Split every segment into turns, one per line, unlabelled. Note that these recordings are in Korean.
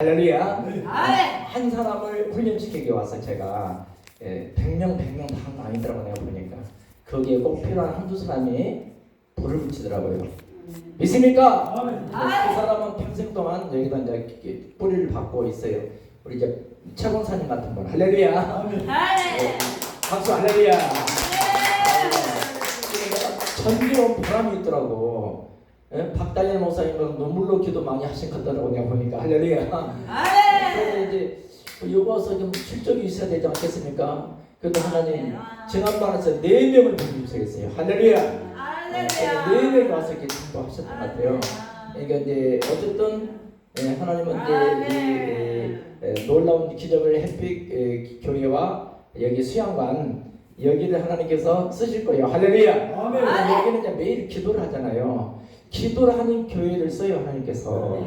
할렐루야. 한 사람을 훈련시키기 와서 제가 예, 100명 100명 다 아니더라고 내가 보니까 거기에 꼭 필요한 한두 사람이 불을 붙이더라고요. 믿습니까? 그 사람은 평생 동안 여기다 이제 뿌리를 받고 있어요. 우리 이제 최공사님 같은 분 할렐루야. 예, 박수 할렐루야. 어, 전기온 보람이 있더라고. 예? 박달일 목사님은 눈물로 기도 많이 하신 것더라고 내가 보니까 할렐루야. 그래서 이제 이거서 좀 실적이 있어야 되지 않겠습니까? 그래도 하나님 지난번에서 네 명을 보내주셨어요. 할렐루야. 네 명이 와서 이렇게 전도하셨던 것 같아요. 그러니까 이제 어쨌든 예, 하나님은 이제 이, 에, 놀라운 기적을 해픽 에, 교회와 여기 수양관 여기를 하나님께서 쓰실 거예요. 할렐루야.
아멘.
여기는 이제 매일 기도를 하잖아요. 기도를 하는 교회를 써요 하나님께서.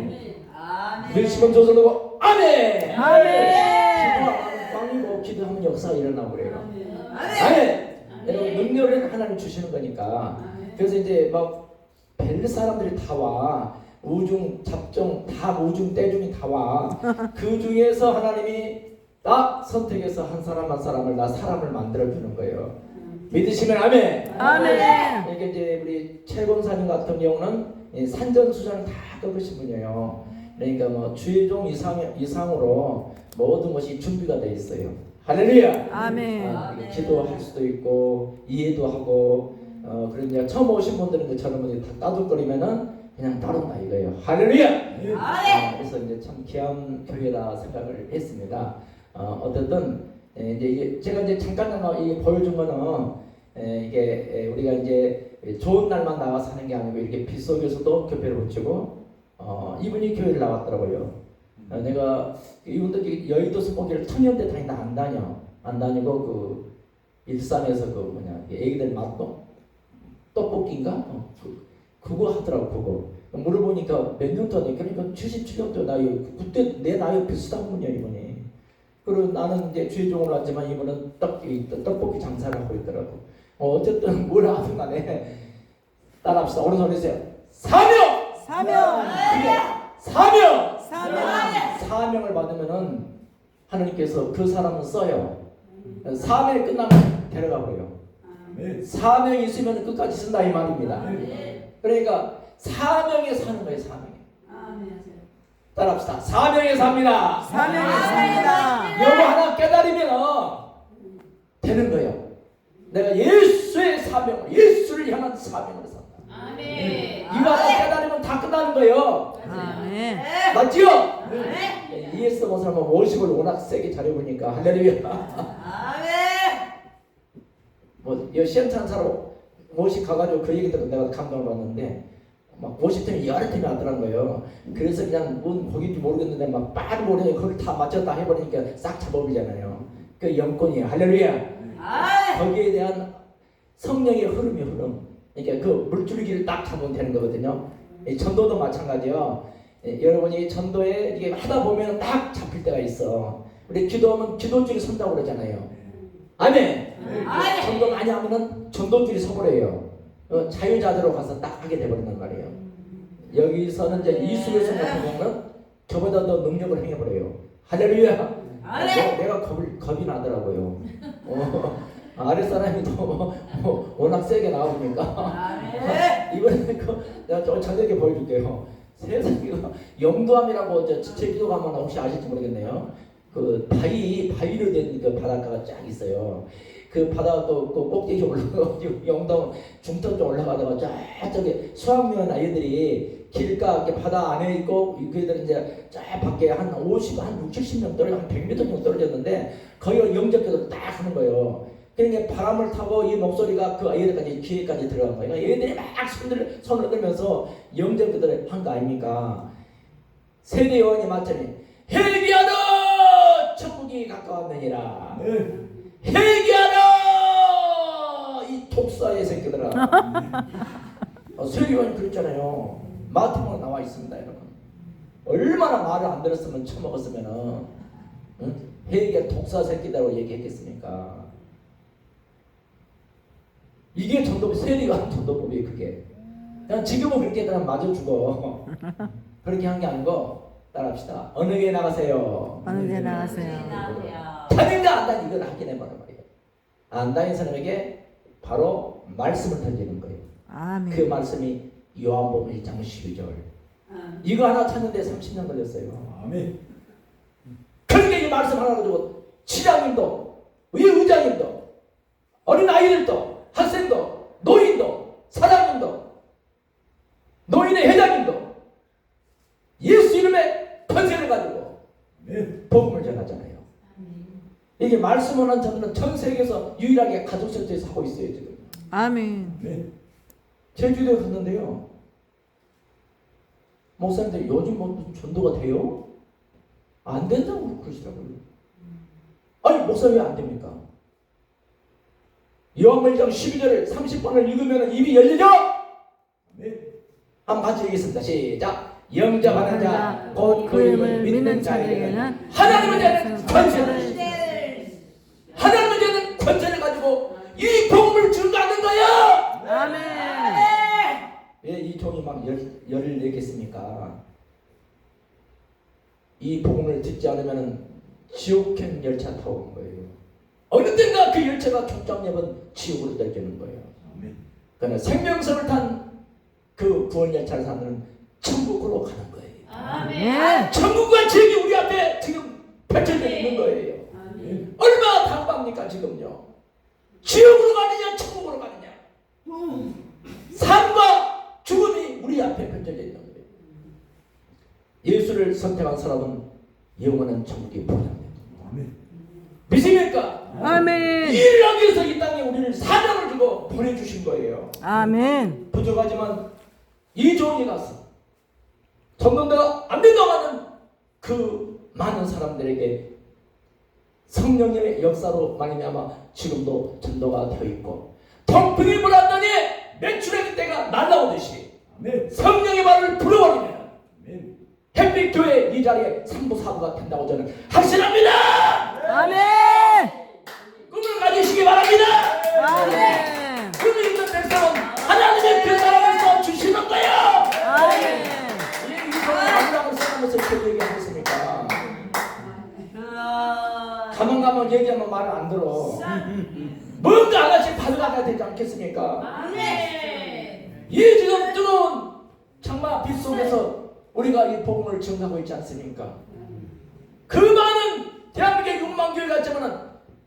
밀심은 조선하고 아멘. 기도하면 빵이고 기도하면 역사가 일어나고 그래요. 아멘. 여러분 능력을 하나님 주시는 거니까. 그래서 이제 막별 사람들이 다 와. 우중 잡종 다 우중 떼중이 다 와. 그 중에서 하나님이 나 선택해서 한 사람 한 사람을 나 사람을 만들어 주는 거예요. 믿으시면 아멘.
아멘.
이게 이제 우리 최범사님 같은 경우는 이 산전수전을 다 겪으신 분이에요. 그러니까 뭐 주의종 이상 이상으로 모든 것이 준비가 돼 있어요. 할렐루야.
아멘.
아, 기도할 수도 있고 이해도 하고 어 이제 처음 오신 분들은 이제 저런 분들이 다 따돌거리면은 그냥 따른다 이거예요. 할렐루야. 아, 그래서 이제 참 귀한 교회라 생각을 했습니다. 어, 어쨌든 에, 이제 이게 제가 이제 잠깐 이 보여준 거는 에, 이게 에, 우리가 이제 좋은 날만 나와서 하는 게 아니고 이렇게 빗 속에서도 교회를 붙이고 어, 이분이 교회를 나왔더라고요. 어, 내가 이분들 여의도 스포기를 천년대 다니다 안 다녀. 안 다니고 그 일산에서 그 뭐냐 애기들 맛도 떡볶이인가? 어, 그, 그거 하더라고 그거. 물어보니까 몇 년 전에 그러니까 77년도 나이 그때 내 나이 비슷한 분이야 이분이 그리고 나는 이제 주의종으로 왔지만 이분은 떡, 이 떡볶이 장사를 하고 있더라고. 어, 어쨌든 뭘 하든 간에 따라합시다. 오른손 해주세요? 사명!
사명.
그게 사명!
사명.
사명을 받으면은 하나님께서 그 사람을 써요. 사명이 끝나면 데려가 버려요. 사명이 있으면 끝까지 쓴다 이 말입니다. 그러니까 사명에 사는 거예요 사명에 따라합시다. 사명에 삽니다.
사명이 있습니다.
요거 하나 깨달으면 되는 거예요. 내가 예수의 사명을 예수를 향한 사명을 산다. 이거 하나 깨달으면 다 끝나는 거예요.
아멘.
맞지요? 이에스 모사람은 워십을 워낙 세게 잘해보니까. 할렐루야. 뭐여 시험 찬사로 워십 가가지고 그 얘기 듣고 내가 감동을 받는데 막 워십 때문에 여러 팀이 하더란 거예요 그래서 그냥 뭔 거긴지 모르겠는데 막 빠르 모르니 그걸 다 맞췄다 해버리니까 싹 잡아버리잖아요 그 영권이에요 할렐루야 거기에 대한 성령의 흐름이 흐름. 그러니까 그 물줄기를 딱 잡으면 되는 거거든요. 이 전도도 마찬가지요. 예, 여러분이 전도에 이게 하다 보면 딱 잡힐 때가 있어. 우리 기도하면 기도줄이 선다고 그러잖아요. 아멘. 전도 많이 하면은 전도줄이 서버려요. 어, 자유자재로 가서 딱 하게 돼버린단 말이에요. 여기서는 이제 이수교성 같은 경우는 저보다 더 능력을 행해버려요. 할렐루야. 내- 내가 겁을, 겁이 나더라고요. 어, 아랫사람이 또 뭐, 워낙 세게 나오니까 이번에 그 내가 저 저녁에 보여줄게요. 세상에 그 영도함이라고 저 제주도 가면 혹시 아실지 모르겠네요. 그 바위 바위로 된 그 바닷가가 쫙 있어요. 그 바다 그, 그 꼭대기 올라가가지고 영동 중턱 좀 올라가다가 쫙 저기 수학여행 아이들이 길가 이렇게 바다 안에 있고 그들 이제 쫙 밖에 한 50, 한 6, 70명 떨어져 한 100m 정도 떨어졌는데 거기가 영접해서 딱 하는 거예요. 그러니까 바람을 타고 이 목소리가 그 아이들까지 귀에까지 들어간 거예요. 그러니까 얘들이 막 손을 손을 들면서 영접들을 한 거 아닙니까? 세대 요원이 맞더니 회개하라 천국이 가까웠느니라.
아멘.
회개하라 이 독사의 새끼들아. 어, 세계관이 그랬잖아요. 마태복음 나와 있습니다, 여러분. 얼마나 말을 안 들었으면 처먹었으면은 응? 회개 독사 새끼다고 얘기했겠습니까? 이게 전도 세리가 한 전도법이에요, 그게. 그냥 지금은 그렇게 그냥 맞아 죽어. 그렇게 한 게 아니고 따라합시다. 어느 게 나가세요?
어느 게 나가세요?
다른가 안다 이걸 확인해 보란 말이에요. 안다는 사람에게 바로 말씀을 던지는 거예요. 그
아멘.
말씀이 요한복음 1장 12절. 이거 하나 찾는데 30년 걸렸어요.
아멘.
그러니까 이 말씀 하나 가지고 시장님도 의 의장님도 어린 아이들도 학생도 노인도 사장님도 노인의 회장님도 예수 이름의 권세를 가지고
아멘.
복음을 전하잖아요. 이게 말씀을 하는 저들은 전 세계에서 유일하게 가족 센터에서 하고 있어요 지금.
아멘.
아멘.
제주도에 갔는데요. 목사님들 요즘 뭐 전도가 돼요? 안 된다고 그러시더라고요. 아니 목사님 왜 안 됩니까? 요한일장 12절 30번을 읽으면 입이 열리죠?
아멘.
한번 같이 읽겠습니다. 시작. 영접하는 자, 곧그 이름을 믿는 자에게는 하나님의 자는 권세를 하나님의 자는 권세를 가지고 이 복음을 증거하는 거야.
아멘.
왜 막 열, 열을 내겠습니까? 이 복음을 듣지 않으면 지옥행 열차 타고 온 거예요. 어느 때인가 그 열차가 격정되면 지옥으로 떨어지는 거예요.
아멘.
그러나 생명성을 탄 그 구원 열차를 타면 천국으로 가는 거예요.
아멘.
천국과 지옥이 우리 앞에 지금 펼쳐져 있는 거예요.
아멘.
얼마나 당박니까 지금요? 지옥으로 가느냐 천국으로 가느냐? 삶과 죽음이 우리 앞에 펼쳐져 있는 거예요. 예수를 선택한 사람은 영원한 천국이 보장됩니다.
아멘.
믿습니까?
아멘.
이 일을 하기 위해서 이 땅에 우리를 사명을 주고 보내주신 거예요.
아멘.
부족하지만 이 종이 가서 전도가 안 된다고 하는 그 많은 사람들에게 성령님의 역사로 말미암아 지금도 전도가 되어 있고 통풍이 불었더니 매출의 때가 날라오듯이 성령의 말을 불어버리면
아멘.
햇빛 교회 이 자리에 3부 4부가 된다고 저는 확신합니다. 증하고 있지 않습니까? 그 많은 대한민국의 육만교회 같지만은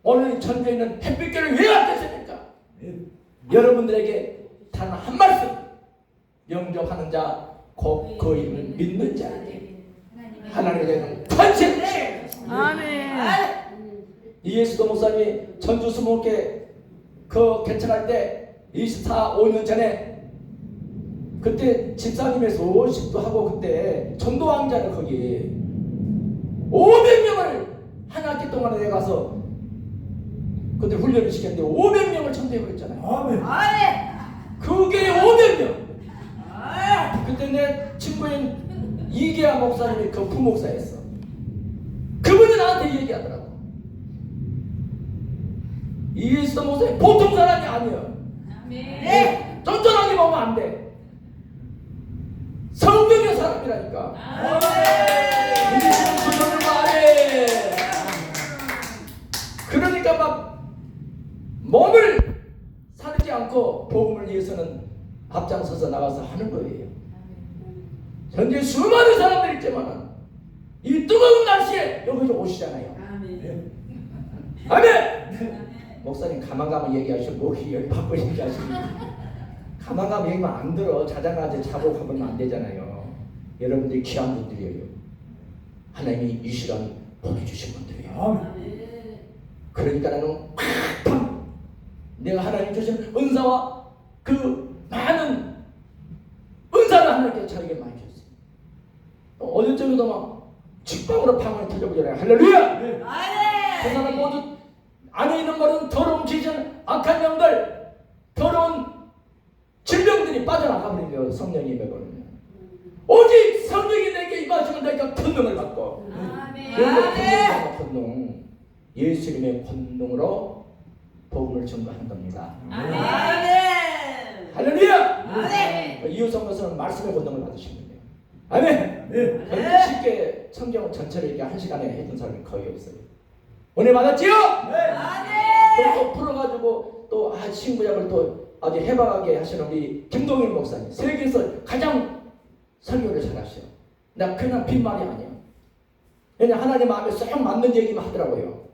오늘 전주에 있는 햇빛교를 왜 왔겠습니까? 여러분들에게 단 한 말씀 영접하는 자, 곧그 이름을 믿는 자, 하나님의 되는 관심.
아멘.
이예수도 목사님이 전주 수목회 그 개척할 때 24, 5년 전에 그때 집사님의 소식도 하고 그때 전도 왕자를 거기 500명을 한 학기 동안에 내 가서 그때 훈련을 시켰는데 500명을 천대고 했잖아요.
아멘.
그게 500명. 그때 내 친구인 이계아 목사님이 그 부목사였어. 그분이 나한테 얘기하더라고. 이예수 목사님 보통 사람이 아니야. 네. 쫀쫀하게 보면 안 돼. 사람이라니까. 그러니까 막 몸을 사르지 않고 복음을 위해서는 앞장서서 나가서 하는 거예요. 현재 수많은 사람들이 있지만 이 뜨거운 날씨에 여기서 오시잖아요.
아멘.
아멘. 목사님 가만 가만 얘기하시고 목이 열 받고 얘기하시고 가만 가만 얘기하면 안 들어 자장가제 자고 가면 안 되잖아요. 여러분들이 귀한 분들이에요. 하나님이 이 시간 보내주신 분들이에요. 그러니까 나는 팍 내가 하나님 주신 은사와 그 많은 은사를 하나님께 저에게 많이 주셨어요. 어느 쪽에도 막 직방으로 방언이 터져버리잖아요. 할렐루야! 그 사람 모두 안에 있는 모든 더러운 귀신, 악한 영들, 더러운 질병들이 빠져나가 버린 거예요. 성령이 임해버리면. 오직 권능을 받고 권능과 권능 예수님의 권능으로 복음을 증거하는 겁니다. 할렐루야! 이웃성 것은 말씀의 권능을 받으신 거예요. 아멘.
아멘.
그렇게 쉽게 성경 전체를 이렇게 한 시간에 해준 사람이 거의 없어요. 은혜 받았지요? 그걸 또 풀어가지고 또 아, 신구약을 또 아주 해박하게 하시는 우리 김동일 목사님 세계에서 가장 설교를 잘하셔요. 나 그냥 빈말이 아니에요. 왜냐 하나님 마음에 쏙 맞는 얘기만 하더라고요.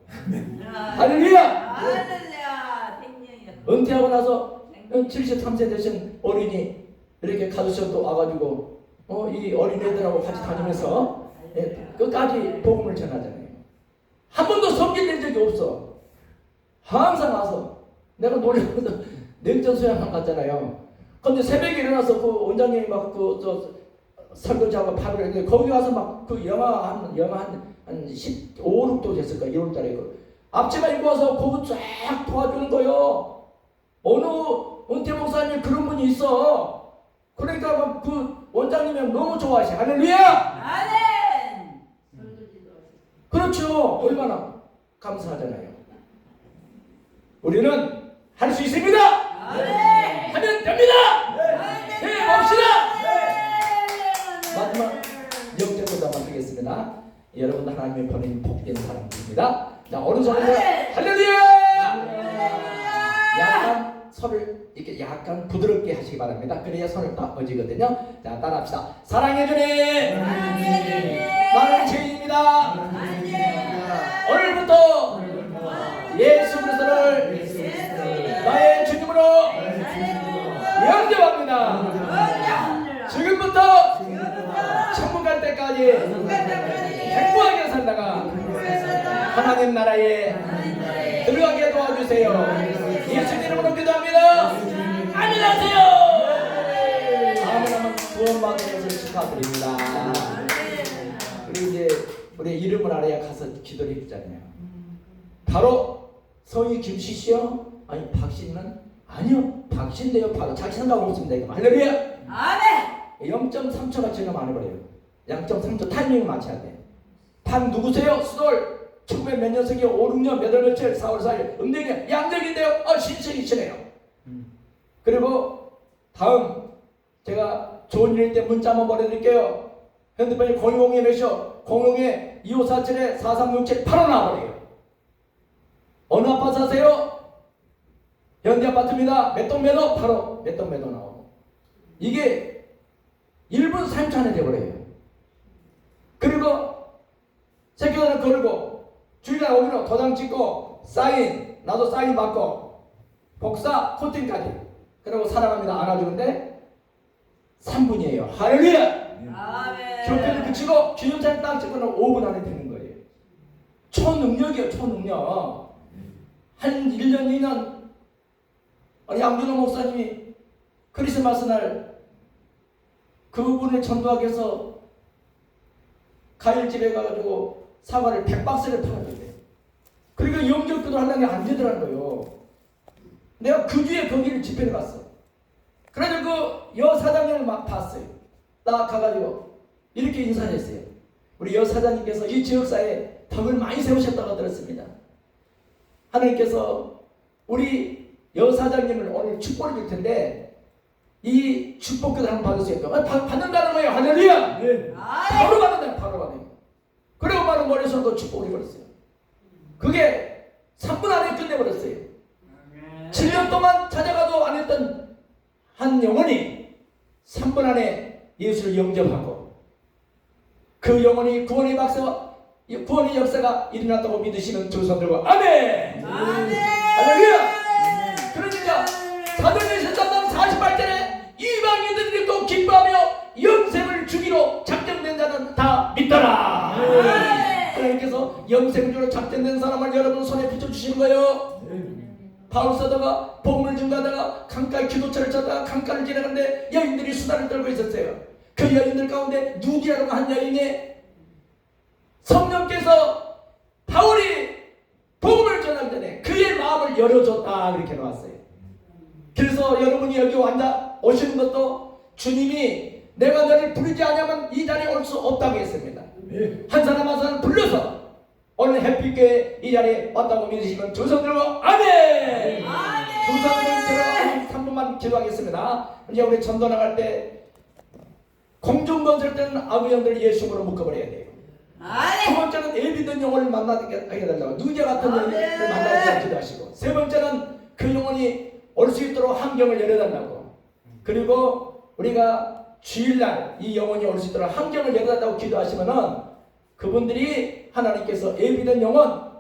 할렐루야!
할렐루야. 생명이야.
은퇴하고 나서 73세 되신 어린이 이렇게 또 와가지고 어, 이 어린애들하고 같이 다니면서 예, 끝까지 복음을 전하잖아요. 한 번도 섬길 낸 적이 없어. 항상 와서 내가 놀려서 냉전 수양관 갔잖아요. 근데 새벽에 일어나서 그 원장님이 막그저 설거지하고 밥을 했는데 거기 와서 막 그 영하 한 영하 한 한 15, 6도 됐을까 1월 달에 그 앞치마 입고 와서 그거 쫙 도와주는 거요. 어느 은퇴 목사님 그런 분이 있어. 그러니까 막 그 원장님이 너무 좋아하시. 할렐루야!
아멘.
그렇죠. 얼마나 감사하잖아요. 우리는 할 수 있습니다.
아멘.
하면 됩니다. 마지막 영적으로 마치겠습니다. 여러분 하나님의 보낸 복된 사람들입니다. 자
아멘.
할렐루야. 약간 손을 이렇게 약간 부드럽게 하시기 바랍니다. 그래야 손을 딱 뻗지거든요. 자 따라합시다. 사랑해 주님. 나는 죄인입니다. 오늘부터 예수 그리스도를 나의 주님으로 영접합니다. 지금부터 천국 갈 때까지 하나님 나라에 들어가게 도와주세요. 예수 이름으로 기도합니다. 아멘 하세요. 아멘 구원받은 것을 축하드립니다. 그리고 이제 우리 이름을 알아야 가서 기도를 했잖아요. 바로 성이 김씨시요? 아니 박씨는 아니요 박씨인데요. 박 자기 생각 없습니다. 이거 할렐루야.
아멘.
0.3초가 지나면 안 해버려요. 0.3초 타이밍을 맞춰야 돼. 반 누구세요? 수돌 1900 몇 년생이요? 5, 6년 몇월 며칠 4월 4일 음력이 양력인데요. 어 신청이시네요. 그리고 다음 제가 좋은 일때 문자 한번 보내드릴게요. 핸드폰이 010에 몇이요? 010에 2547에 4367 바로 나와버려요. 어느 아파트 사세요? 현대 아파트입니다. 몇동 매도? 바로 몇동 매도 나오고. 이게 1분 3초 안에 돼버려요. 그리고 새끼들을 걸고 주일날 오기로 도장 찍고 사인 나도 사인 받고 복사 코팅까지 그리고 사랑합니다 안아주는데 3분이에요. 할렐루야!
아멘.
그치고 기념사진 딱 찍고는 5분 안에 되는 거예요. 초능력이에요, 초능력. 한 1년, 2년, 아니, 양준호 목사님이 크리스마스 날 그분을 전도하기 위해서 가일집에 가가지고 사과를 100박스를 팔아줬대요. 그리고 영접기도 하려니 안 되더라는 거예요. 내가 그 뒤에 거기를 집회를 갔어. 그래서 그 여사장님을 막 봤어요. 딱 가가지고 이렇게 인사를 했어요. 우리 여사장님께서 이 지역사에 덕을 많이 세우셨다고 들었습니다. 하나님께서 우리 여사장님을 오늘 축복을 줄 텐데 이 축복을 한번 받으세요. 아, 받- 받는다는 거예요. 할렐루야!
아멘.
바로 받는다. 바로 받아요. 그리고 바로 머리에서도 축복을 해버렸어요. 그게 3분 안에 끝내버렸어요. 7년 동안 찾아가도 안 했던 한 영혼이 3분 안에 예수를 영접하고 그 영혼이 구원의 박사와 구원의 역사가 일어났다고 믿으시는 두 손들과 아멘!
아멘.
바울 사도가 복음을 증가하다가 강가에 기도처를 찾다가 강가를 지나가는데 여인들이 수다를 떨고 있었어요. 그 여인들 가운데 누디라고 한 여인이 성령께서 바울이 복음을 전하기 전에 그의 마음을 열어줬다 그렇게 나왔어요. 그래서 여러분이 여기 앉아 오시는 것도 주님이 내가 너를 부르지 않으면 이 자리에 올 수 없다고 했습니다.
아멘.
한 사람 한 사람 불러서 오늘 햇빛교회 이 자리에 왔다고 믿으시면 두손 들고 아멘! 두 손을 들어 3분만 기도하겠습니다. 이제 우리 전도 나갈 때 공중 건설 때는 아무 영들을 예수님으로 묶어버려야 돼요. 두
아멘.
번째는 예비된 영혼을 만나게 하게 달라고 누제 같은 영혼을
아멘.
만나게 기도하시고 세 번째는 그 영혼이 올 수 있도록 환경을 열어달라고 그리고 우리가 주일날 이 영혼이 올 수 있도록 환경을 열어달라고 기도하시면은 그분들이 하나님께서 예비된 영혼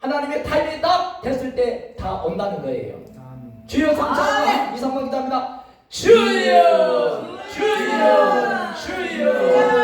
하나님의 타임이 딱 됐을 때 다 온다는 거예요. 주여 삼창과 이상만 기도합니다. 주여 주여 주여, 주여.